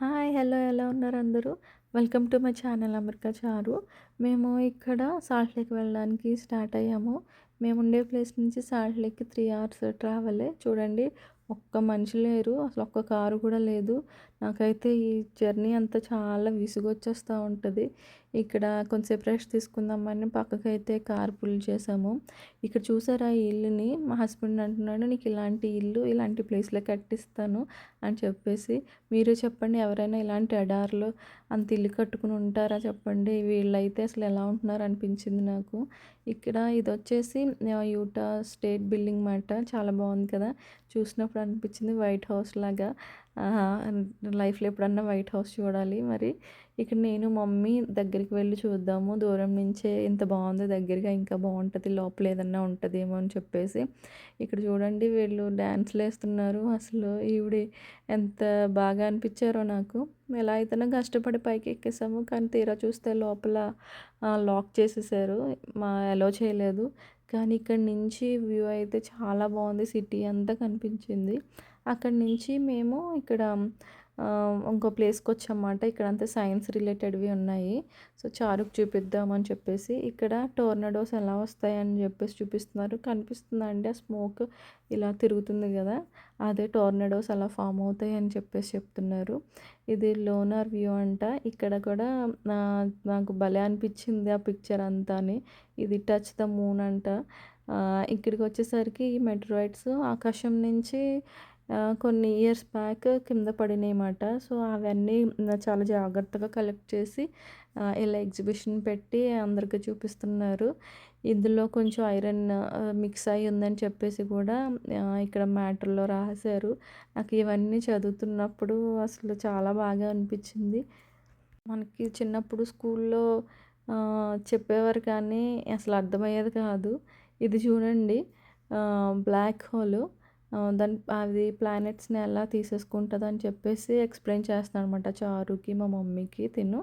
Hi hello ఎలా ఉన్నారు అందరూ? Welcome to my channel America చారు. మేము ఇక్కడ సాల్ట్ లేక్ వెళ్ళడానికి స్టార్ట్ అయ్యాము. మేము ఉండే ప్లేస్ నుంచి సాల్ట్ లేక్కి త్రీ అవర్స్ ట్రావెలే. చూడండి ఒక్క మనిషి లేరు. అసలు ఒక్క కారు కూడా లేదు. నాకైతే ఈ జర్నీ అంతా చాలా విసుగొచ్చేస్తూ ఉంటుంది. ఇక్కడ కొంచెంసేపు రెస్ట్ తీసుకుందామని పక్కకైతే కార్ పుల్ చేసాము. ఇక్కడ చూసారా ఈ ఇల్లుని? మా హస్బెండ్ అంటున్నాడు నీకు ఇలాంటి ఇల్లు ఇలాంటి ప్లేస్లో కట్టిస్తాను అని చెప్పేసి మీరు చెప్పండి ఎవరైనా ఇలాంటి ఎడార్లు అంత ఇల్లు కట్టుకుని ఉంటారా చెప్పండి వీళ్ళైతే అసలు ఎలా ఉంటున్నారు అనిపించింది నాకు. ఇక్కడ ఇది వచ్చేసి యూటా స్టేట్ బిల్డింగ్ మాట చాలా బాగుంది కదా. చూసినప్పుడు అనిపించింది వైట్ హౌస్ లాగా. లైఫ్లో ఎప్పుడన్నా వైట్ హౌస్ చూడాలి మరి. ఇక్కడ నేను మమ్మీ దగ్గరికి వెళ్ళి చూద్దాము. దూరం నుంచే ఇంత బాగుంది దగ్గరగా ఇంకా బాగుంటుంది లోపల ఏదన్నా ఉంటుందేమో అని చెప్పేసి. ఇక్కడ చూడండి వీళ్ళు డ్యాన్స్లు వేస్తున్నారు అసలు ఈవిడి ఎంత బాగా అనిపించారో నాకు. ఎలా అయితేనో కష్టపడి పైకి ఎక్కేసాము. కానీ తీరా చూస్తే లోపల లాక్ చేసేసారు. మా అలో చేయలేదు. కానీ ఇక్కడ నుంచి వ్యూ అయితే చాలా బాగుంది. సిటీ అంతా కనిపించింది. అక్కడి నుంచి మేము ఇక్కడ ఇంకో ప్లేస్కి వచ్చామన్నమాట. ఇక్కడ అంతా సైన్స్ రిలేటెడ్వి ఉన్నాయి. సో చారుకు చూపిద్దామని చెప్పేసి ఇక్కడ టోర్నడోస్ ఎలా వస్తాయని చెప్పేసి చూపిస్తున్నారు. కనిపిస్తుందండి ఆ స్మోక్ ఇలా తిరుగుతుంది కదా అదే టోర్నడోస్ అలా ఫామ్ అవుతాయి అని చెప్పేసి చెప్తున్నారు. ఇది లోనర్ వ్యూ అంట. ఇక్కడ కూడా నాకు భలే అనిపించింది ఆ పిక్చర్ అంతా ఇది టచ్ ద మూన్ అంట. ఇక్కడికి వచ్చేసరికి ఈ మెట్రాయిడ్స్ ఆకాశం నుంచి కొన్ని ఇయర్స్ బ్యాక్ కింద పడినాయన్నమాట సో అవన్నీ చాలా జాగ్రత్తగా కలెక్ట్ చేసి ఇలా ఎగ్జిబిషన్ పెట్టి అందరికీ చూపిస్తున్నారు. ఇందులో కొంచెం ఐరన్ మిక్స్ అయి ఉందని చెప్పేసి కూడా ఇక్కడ మ్యాటర్లో రాశారు. నాకు ఇవన్నీ చదువుతున్నప్పుడు అసలు చాలా బాగా అనిపించింది. మనకి చిన్నప్పుడు స్కూల్లో చెప్పేవారు కానీ అసలు అర్థమయ్యేది కాదు. ఇది చూడండి బ్లాక్ హోల్ దాని అది ప్లానెట్స్ని ఎలా తీసేసుకుంటుంది అని చెప్పేసి ఎక్స్ప్లెయిన్ చేస్తాను అనమాట చారుకి మా మమ్మీకి తిను.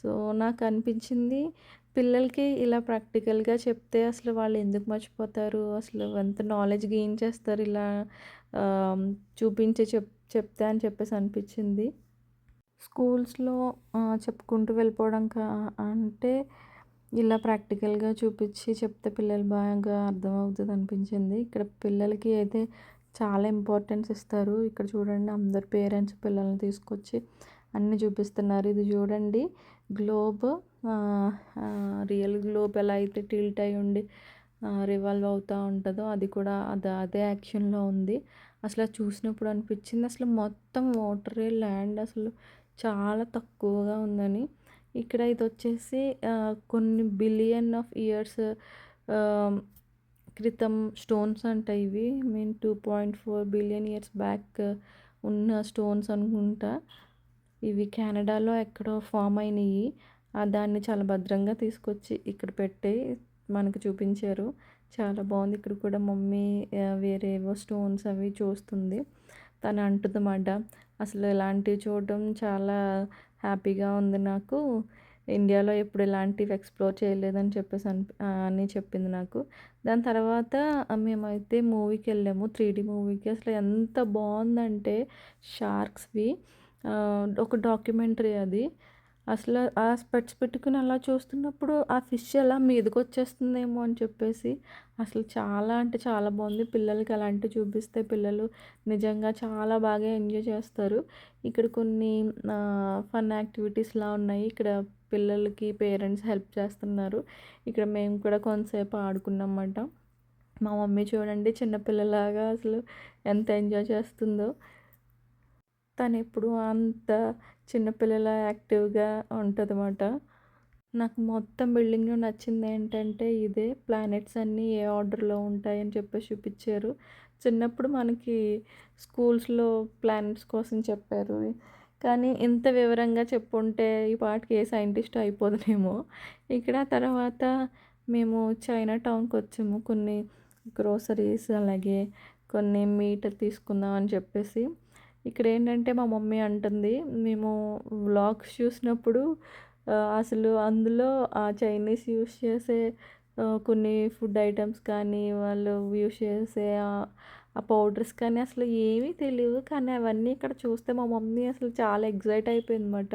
సో నాకు అనిపించింది పిల్లలకి ఇలా ప్రాక్టికల్గా చెప్తే అసలు వాళ్ళు ఎందుకు మర్చిపోతారు? అసలు ఎంత నాలెడ్జ్ గెయిన్ చేస్తారు ఇలా చూపించే చెప్ చెప్తే అని చెప్పేసి అనిపించింది. స్కూల్స్లో చెప్పుకుంటూ వెళ్ళిపోవడం కా అంటే ఇలా ప్రాక్టికల్గా చూపించి చెప్తే పిల్లలు బాగా అర్థమవుతుంది అనిపించింది ఇక్కడ పిల్లలకి అయితే చాలా ఇంపార్టెన్స్ ఇస్తారు. ఇక్కడ చూడండి అందరు పేరెంట్స్ పిల్లల్ని తీసుకొచ్చి అన్నీ చూపిస్తున్నారు. ఇది చూడండి గ్లోబ్ రియల్ గ్లోబ్ ఎలా అయితే టిల్ట్ అయి ఉండి రివాల్వ్ అవుతూ ఉంటుందో అది కూడా అది అదే యాక్షన్లో ఉంది. అసలు చూసినప్పుడు అనిపించింది అసలు మొత్తం వాటరే ల్యాండ్ అసలు చాలా తక్కువగా ఉందని. ఇక్కడ ఇది వచ్చేసి కొన్ని బిలియన్ ఆఫ్ ఇయర్స్ క్రితం స్టోన్స్ అంట ఇవి. Mean two point four billion years back ఉన్న స్టోన్స్ అనుకుంటా. ఇవి కెనడాలో ఎక్కడో ఫామ్ అయినాయి. దాన్ని చాలా భద్రంగా తీసుకొచ్చి ఇక్కడ పెట్టి మనకు చూపించారు. చాలా బాగుంది. ఇక్కడ కూడా మమ్మీ వేరేవో స్టోన్స్ అవి చూస్తుంది. తను అంటుందన్నమాట. అసలు ఇలాంటివి చూడడం చాలా హ్యాపీగా ఉంది నాకు. ఇండియాలో ఎప్పుడు ఇలాంటివి ఎక్స్ప్లోర్ చేయలేదని చెప్పేసి అని అని చెప్పింది నాకు. దాని తర్వాత మేమైతే మూవీకి వెళ్ళాము త్రీ డీ మూవీకి. అసలు ఎంత బాగుందంటే షార్క్స్వి. ఒక డాక్యుమెంటరీ అది. అసలు ఆ స్పెట్స్ పెట్టుకుని అలా చూస్తున్నప్పుడు ఆ ఫిష్ ఎలా మీదకి వచ్చేస్తుందేమో అని చెప్పేసి అసలు చాలా అంటే చాలా బాగుంది. పిల్లలకి అలాంటివి చూపిస్తే పిల్లలు నిజంగా చాలా బాగా ఎంజాయ్ చేస్తారు. ఇక్కడ కొన్ని ఫన్ యాక్టివిటీస్లా ఉన్నాయి. ఇక్కడ పిల్లలకి పేరెంట్స్ హెల్ప్ చేస్తున్నారు. ఇక్కడ మేము కూడా కొంతసేపు ఆడుకున్నమాట మా మమ్మీ చూడండి చిన్నపిల్లలాగా అసలు ఎంత ఎంజాయ్ చేస్తుందో. తను ఎప్పుడు అంత చిన్నపిల్లల యాక్టివ్గా ఉంటుంది అనమాట నాకు మొత్తం బిల్డింగ్లో నచ్చింది ఏంటంటే ఇదే. ప్లానెట్స్ అన్నీ ఏ ఆర్డర్లో ఉంటాయని చెప్పేసి చూపించారు చిన్నప్పుడు మనకి స్కూల్స్లో ప్లానెట్స్ కోసం చెప్పారు. కానీ ఇంత వివరంగా చెప్పుంటే ఈ పాటికి ఏ సైంటిస్ట్ అయిపోదునేమో. ఇక్కడ తర్వాత మేము చైనా టౌన్కి వచ్చాము. కొన్ని గ్రోసరీస్ అలాగే కొన్ని మీట్ తీసుకుందాం అని చెప్పేసి. ఇక్కడ ఏంటంటే మా మమ్మీ అంటుంది మేము వ్లాగ్స్ చూసినప్పుడు అసలు అందులో ఆ చైనీస్ యూస్ చేసే కొన్ని ఫుడ్ ఐటమ్స్ కానీ వాళ్ళు యూస్ చేసే ఆ పౌడర్స్ కానీ అసలు ఏమీ తెలియదు కానీ అవన్నీ ఇక్కడ చూస్తే మా మమ్మీ అసలు చాలా ఎగ్జైట్ అయిపోయింది అనమాట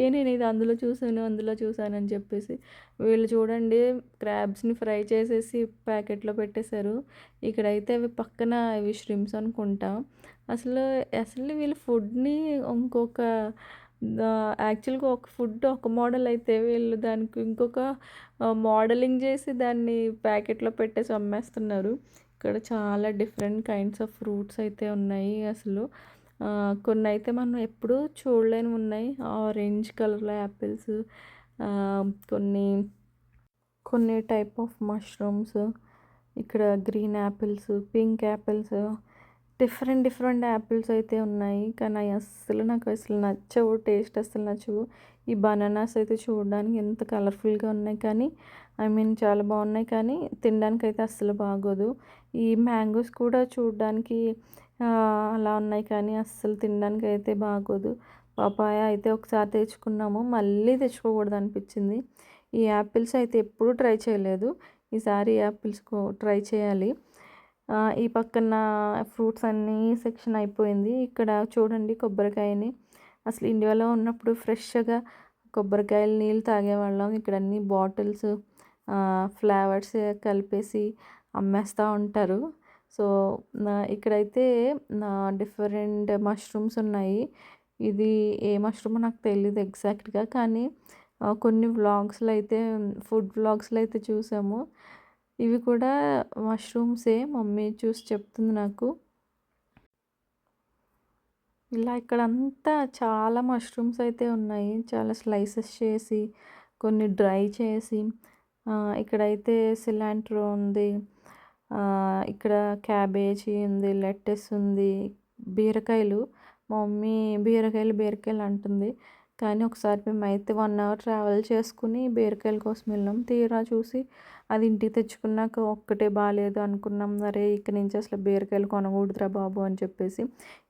ఏ నేను ఇది అందులో చూసాను అందులో చూసాను అని చెప్పేసి. వీళ్ళు చూడండి క్రాబ్స్ని ఫ్రై చేసేసి ప్యాకెట్లో పెట్టేశారు. ఇక్కడైతే అవి పక్కన ఇవి ష్రిమ్స్ అనుకుంటా. అసలు అసలు వీళ్ళు ఫుడ్ని ఇంకొక యాక్చువల్గా ఒక ఫుడ్ ఒక మోడల్ అయితే వీళ్ళు దానికి ఇంకొక మోడలింగ్ చేసి దాన్ని ప్యాకెట్లో పెట్టేసి అమ్మేస్తున్నారు. ఇక్కడ చాలా డిఫరెంట్ కైండ్స్ ఆఫ్ ఫ్రూట్స్ అయితే ఉన్నాయి అసలు. కొన్ని అయితే మనం ఎప్పుడూ చూడలేని ఉన్నాయి. ఆరెంజ్ కలర్లో యాపిల్స్ కొన్ని కొన్ని టైప్ ఆఫ్ మష్రూమ్స్ ఇక్కడ green apples pink apples different different apples అయితే ఉన్నాయి. కానీ అవి అస్సలు నాకు అసలు నచ్చవు టేస్ట్ అస్సలు నచ్చవు. ఈ బనానాస్ అయితే చూడడానికి ఎంత కలర్ఫుల్గా ఉన్నాయి కానీ ఐ మీన్ చాలా బాగున్నాయి కానీ తినడానికి అయితే అస్సలు బాగోదు. ఈ మ్యాంగోస్ కూడా చూడడానికి అలా ఉన్నాయి కానీ అస్సలు తినడానికి అయితే బాగోదు. పపాయ అయితే ఒకసారి తెచ్చుకున్నాము మళ్ళీ తెచ్చుకోకూడదు అనిపించింది. ఈ యాపిల్స్ అయితే ఎప్పుడూ ట్రై చేయలేదు. ఈసారి యాపిల్స్ ట్రై చేయాలి. ఈ పక్కన ఫ్రూట్స్ అన్నీ సెక్షన్ అయిపోయింది. ఇక్కడ చూడండి కొబ్బరికాయని. అసలు ఇండియాలో ఉన్నప్పుడు ఫ్రెష్గా కొబ్బరికాయలు నీళ్ళు తాగేవాళ్ళం. ఇక్కడ అన్ని బాటిల్స్ ఫ్లేవర్స్ కలిపేసి అమ్మేస్తూ ఉంటారు. సో ఇక్కడైతే డిఫరెంట్ మష్రూమ్స్ ఉన్నాయి. ఇది ఏ మష్రూమ్ నాకు తెలియదు ఎగ్జాక్ట్గా కానీ కొన్ని వ్లాగ్స్లో అయితే ఫుడ్ వ్లాగ్స్లో అయితే చూసాము. ఇవి కూడా మష్రూమ్సే మమ్మీ చూసి చెప్తుంది నాకు. ఇలా ఇక్కడంతా చాలా మష్రూమ్స్ అయితే ఉన్నాయి. చాలా స్లైసెస్ చేసి కొన్ని డ్రై చేసి ఇక్కడైతే సిలాంట్రో ఉంది ఇక్కడ క్యాబేజీ ఉంది లెట్టెస్ ఉంది బీరకాయలు. మా మమ్మీ బీరకాయలు బీరకాయలు అంటుంది. కానీ ఒకసారి మేము అయితే వన్ అవర్ ట్రావెల్ చేసుకుని బీరకాయల కోసం వెళ్ళాం. తీరా చూసి అది ఇంటికి తెచ్చుకున్నాక ఒక్కటే బాగాలేదు అనుకున్నాం. సరే ఇక్కడి నుంచి అసలు బీరకాయలు కొనకూడదురా బాబు అని చెప్పేసి.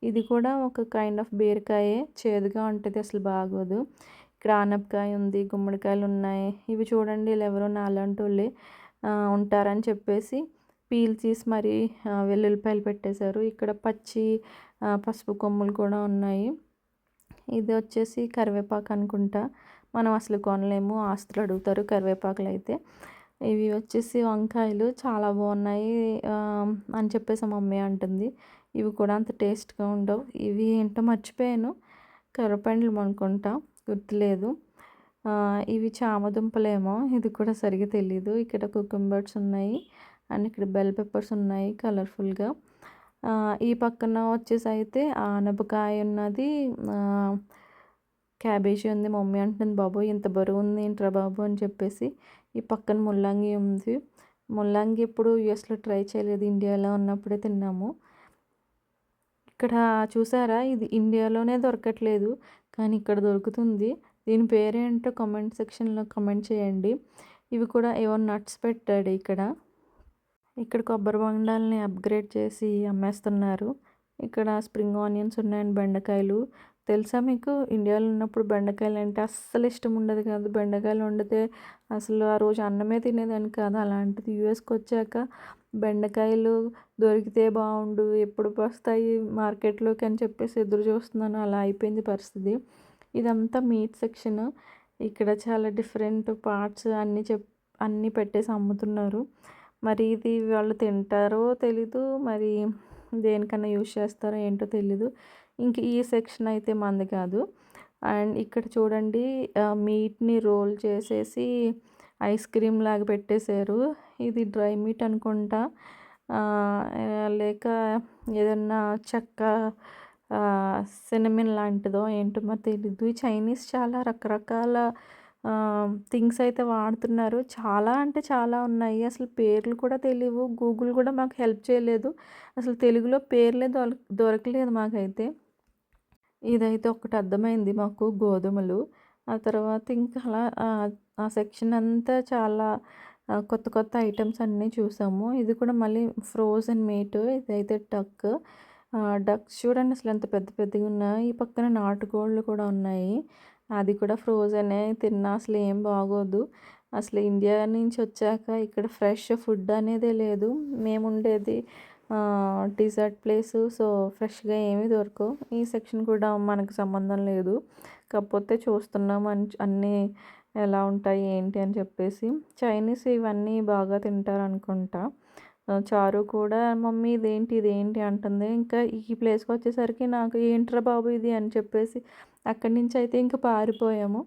ఇది కూడా ఒక కైండ్ ఆఫ్ బీరకాయే. చేదుగా ఉంటుంది అసలు బాగోదు. ఇక్కడ ఆనపకాయ ఉంది గుమ్మడికాయలు ఉన్నాయి. ఇవి చూడండి వీళ్ళు ఎవరో నాలాంటి వాళ్ళే ఉంటారని చెప్పేసి పీల్ తీసి మరి వెల్లుల్లిపాయలు పెట్టేశారు. ఇక్కడ పచ్చి పసుపు కొమ్ములు కూడా ఉన్నాయి. ఇది వచ్చేసి కరివేపాకు అనుకుంటా. మనం అసలు కొనలేము ఆస్తులు అడుగుతారు కరివేపాకులు అయితే ఇవి వచ్చేసి వంకాయలు చాలా బాగున్నాయి అని చెప్పేసి మమ్మీ అంటుంది. ఇవి కూడా అంత టేస్ట్గా ఉండవు. ఇవి ఏంటో మర్చిపోయాను. కర్రపండ్లు అనుకుంటా గుర్తులేదు. ఇవి చామదుంపలేమో ఇది కూడా సరిగ్గా తెలీదు. ఇక్కడ కుకుంబర్స్ ఉన్నాయి అండ్ ఇక్కడ బెల్ పెప్పర్స్ ఉన్నాయి కలర్ఫుల్గా ఈ పక్కన వచ్చేసి అయితే ఆనపకాయ ఉన్నది. క్యాబేజీ ఉంది. మమ్మీ అంటుంది బాబు ఇంత బరువు ఉంది ఏంట్రా బాబు? అని చెప్పేసి ఈ పక్కన ముల్లంగి ఉంది. ముల్లంగి ఎప్పుడు యూఎస్లో ట్రై చేయలేదు. ఇండియాలో ఉన్నప్పుడే తిన్నాము. ఇక్కడ చూసారా? ఇది ఇండియాలోనే దొరకట్లేదు కానీ ఇక్కడ దొరుకుతుంది. దీని పేరేంటో కామెంట్ సెక్షన్లో కమెంట్ చేయండి. ఇవి కూడా ఏవో నట్స్ పెట్టాడు ఇక్కడ. ఇక్కడ కొబ్బరి బొండాలని అప్గ్రేడ్ చేసి అమ్మేస్తున్నారు. ఇక్కడ స్ప్రింగ్ ఆనియన్స్ ఉన్నాయండి బెండకాయలు. తెలుసా మీకు? ఇండియాలో ఉన్నప్పుడు బెండకాయలు అంటే అస్సలు ఇష్టం ఉండదు కాదు. బెండకాయలు వండితే అసలు ఆ రోజు అన్నమే తినేదాన్ని కాదు. అలాంటిది యూఎస్కి వచ్చాక బెండకాయలు దొరికితే బాగుండు ఎప్పుడు వస్తాయి మార్కెట్లోకి అని చెప్పేసి ఎదురు చూస్తున్నాను. అలా అయిపోయింది పరిస్థితి. ఇదంతా మీట్ సెక్షన్ ఇక్కడ చాలా డిఫరెంట్ పార్ట్స్ అన్నీ చెప్ అన్నీ పెట్టేసి అమ్ముతున్నారు. మరి ఇది వాళ్ళు తింటారో తెలీదు మరి దేనికన్నా యూజ్ చేస్తారో ఏంటో తెలీదు. ఇంక ఈ సెక్షన్ అయితే మంది కాదు. అండ్ ఇక్కడ చూడండి మీట్ని రోల్ చేసేసి ఐస్ క్రీమ్ లాగా పెట్టేశారు. ఇది డ్రై మీట్ అనుకుంటా. లేక ఏదన్నా చెక్క సినమిన్ లాంటిదో ఏంటో మరి తెలీదు. చైనీస్ చాలా రకరకాల థింగ్స్ అయితే వాడుతున్నారు. చాలా అంటే చాలా ఉన్నాయి. అసలు పేర్లు కూడా తెలియవు గూగుల్ కూడా మాకు హెల్ప్ చేయలేదు. అసలు తెలుగులో పేర్లే దొర దొరకలేదు మాకైతే. ఇదైతే ఒకటి అర్థమైంది మాకు. గోధుమలు. ఆ తర్వాత ఇంకా అలా ఆ సెక్షన్ అంతా చాలా కొత్త కొత్త ఐటమ్స్ అన్నీ చూసాము. ఇది కూడా మళ్ళీ ఫ్రోజన్ మీట్. ఇదైతే టక్ డక్స్ చూడండి అసలు ఎంత పెద్ద పెద్దగా ఉన్నాయి ఈ పక్కన నాటుకోళ్ళు కూడా ఉన్నాయి. అది కూడా ఫ్రోజనే తిన్నా అసలు ఏం బాగోదు. అసలు ఇండియా నుంచి వచ్చాక ఇక్కడ ఫ్రెష్ ఫుడ్ అనేదే లేదు. మేము ఉండేది డిజర్ట్ ప్లేసు సో ఫ్రెష్గా ఏమీ దొరకవు. ఈ సెక్షన్ కూడా మనకు సంబంధం లేదు. కాకపోతే చూస్తున్నాం అన్నీ ఎలా ఉంటాయి ఏంటి అని చెప్పేసి. చైనీస్ ఇవన్నీ బాగా తింటారు అనుకుంటా చారు కూడా మమ్మీ ఇదేంటి ఇదేంటి అంటుంది. ఇంకా ఈ ప్లేస్కి వచ్చేసరికి నాకు ఏంట్రా బాబు ఇది అని చెప్పేసి అక్కడి నుంచి అయితే ఇంకా పారిపోయాము.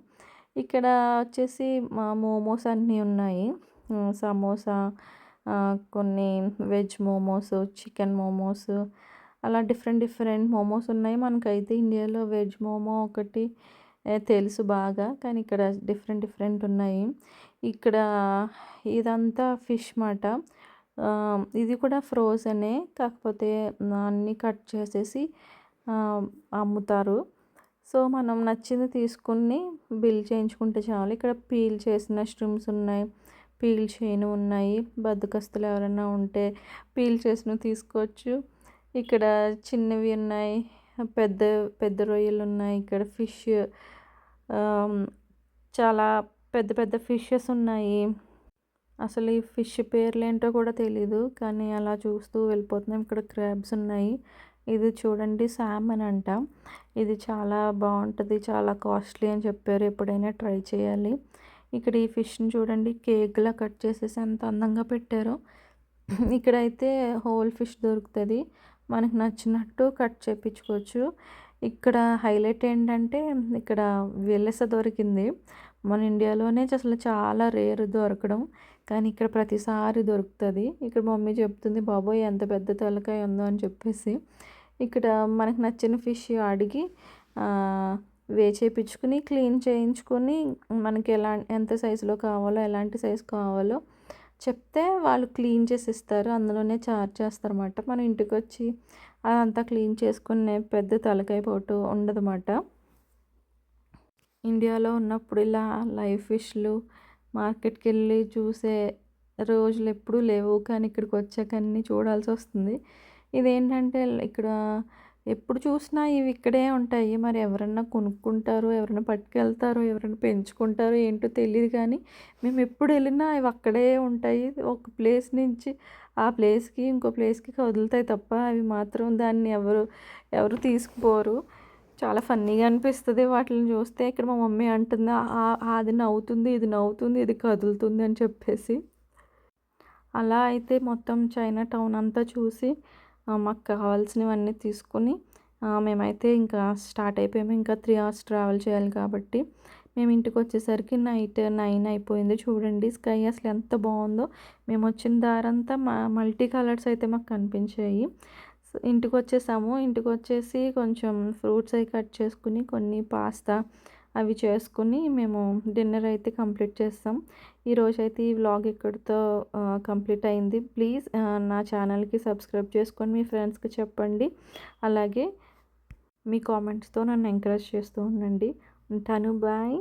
ఇక్కడ వచ్చేసి మా మోమోస్ అన్నీ ఉన్నాయి. సమోసా కొన్ని వెజ్ మోమోస్ చికెన్ మోమోస్ అలా డిఫరెంట్ డిఫరెంట్ మోమోస్ ఉన్నాయి. మనకైతే ఇండియాలో వెజ్ మోమో ఒకటి తెలుసు బాగా కానీ ఇక్కడ డిఫరెంట్ డిఫరెంట్ ఉన్నాయి. ఇక్కడ ఇదంతా ఫిష్ మాట. ఇది కూడా ఫ్రోజనే కాకపోతే అన్నీ కట్ చేసేసి అమ్ముతారు. సో మనం నచ్చింది తీసుకుని బిల్ చేయించుకుంటే చాలు. ఇక్కడ పీల్ చేసిన స్ట్రిమ్స్ ఉన్నాయి పీల్ చేయను ఉన్నాయి బద్దకస్తులు ఎవరైనా ఉంటే పీల్ చేసిన తీసుకోవచ్చు. ఇక్కడ చిన్నవి ఉన్నాయి పెద్ద పెద్ద రొయ్యలు ఉన్నాయి ఇక్కడ ఫిష్ చాలా పెద్ద పెద్ద ఫిషెస్ ఉన్నాయి. అసలు ఈ ఫిష్ పేర్లు ఏంటో కూడా తెలీదు కానీ అలా చూస్తూ వెళ్ళిపోతున్నాం. ఇక్కడ క్రాబ్స్ ఉన్నాయి. ఇది చూడండి సామన్ అంట. ఇది చాలా బాగుంటుంది చాలా కాస్ట్లీ అని చెప్పారు. ఎప్పుడైనా ట్రై చేయాలి. ఇక్కడ ఈ ఫిష్ని చూడండి కేక్లా కట్ చేసేసి ఎంత అందంగా పెట్టారో. ఇక్కడైతే హోల్ ఫిష్ దొరుకుతుంది. మనకు నచ్చినట్టు కట్ చేపించుకోవచ్చు. ఇక్కడ హైలైట్ ఏంటంటే ఇక్కడ వెలస దొరికింది. మన ఇండియాలోనే అసలు చాలా రేర్ దొరకడం. కానీ ఇక్కడ ప్రతిసారి దొరుకుతుంది. ఇక్కడ మమ్మీ చెప్తుంది బాబోయ్ ఎంత పెద్ద తలకాయ ఉందో అని చెప్పేసి. ఇక్కడ మనకు నచ్చిన ఫిష్ అడిగి వే చేయించుకుని క్లీన్ చేయించుకొని మనకి ఎలా ఎంత సైజులో కావాలో ఎలాంటి సైజు కావాలో చెప్తే వాళ్ళు క్లీన్ చేసి ఇస్తారు అందులోనే చార్జ్ చేస్తారన్నమాట. మన ఇంటికి వచ్చి అదంతా క్లీన్ చేసుకునే పెద్ద తలకాయ పోటు ఉండదన్నమాట. ఇండియాలో ఉన్నప్పుడు ఇలా లైవ్ ఫిష్లు మార్కెట్కి వెళ్ళి చూసే రోజులు ఎప్పుడూ లేవు. కానీ ఇక్కడికి వచ్చాక అన్నీ చూడాల్సి వస్తుంది. ఇదేంటంటే ఇక్కడ ఎప్పుడు చూసినా ఇవి ఇక్కడే ఉంటాయి. మరి ఎవరన్నా కొనుక్కుంటారు ఎవరైనా పట్టుకెళ్తారో ఎవరైనా పెంచుకుంటారో ఏంటో తెలియదు కానీ మేము ఎప్పుడు వెళ్ళినా ఇవి అక్కడే ఉంటాయి. ఒక ప్లేస్ నుంచి ఆ ప్లేస్కి ఇంకో ప్లేస్కి కదులుతాయి తప్ప అవి మాత్రం దాన్ని ఎవరు ఎవరు తీసుకుపోరు. చాలా ఫన్నీగా అనిపిస్తుంది వాటిని చూస్తే. ఇక్కడ మా మమ్మీ అంటుంది అది నవ్వుతుంది ఇది నవ్వుతుంది ఇది కదులుతుంది అని చెప్పేసి. అలా అయితే మొత్తం చైనా టౌన్ అంతా చూసి మాకు కావాల్సినవన్నీ తీసుకొని మేమైతే ఇంకా స్టార్ట్ అయిపోయాము. ఇంకా త్రీ అవర్స్ ట్రావెల్ చేయాలి కాబట్టి. మేము ఇంటికి వచ్చేసరికి నైట్ నైన్ అయిపోయింది. చూడండి స్కై అసలు ఎంత బాగుందో. మేము వచ్చిన దారంతా మల్టీ కలర్స్ అయితే మాకు కనిపించాయి. ఇంటికి వచ్చేసాము ఇంటికి వచ్చేసి కొంచెం ఫ్రూట్స్ అవి కట్ చేసుకుని కొన్ని పాస్తా అవి చేసుకుని మేము డిన్నర్ అయితే కంప్లీట్ చేస్తాం. ఈరోజు అయితే ఈ వ్లాగ్ ఇక్కడితో కంప్లీట్ అయింది. ప్లీజ్ నా ఛానల్కి సబ్స్క్రైబ్ చేసుకొని మీ ఫ్రెండ్స్కి చెప్పండి. అలాగే మీ కామెంట్స్తో నన్ను ఎంకరేజ్ చేస్తూ ఉండండి. ఉంటాను. బాయ్.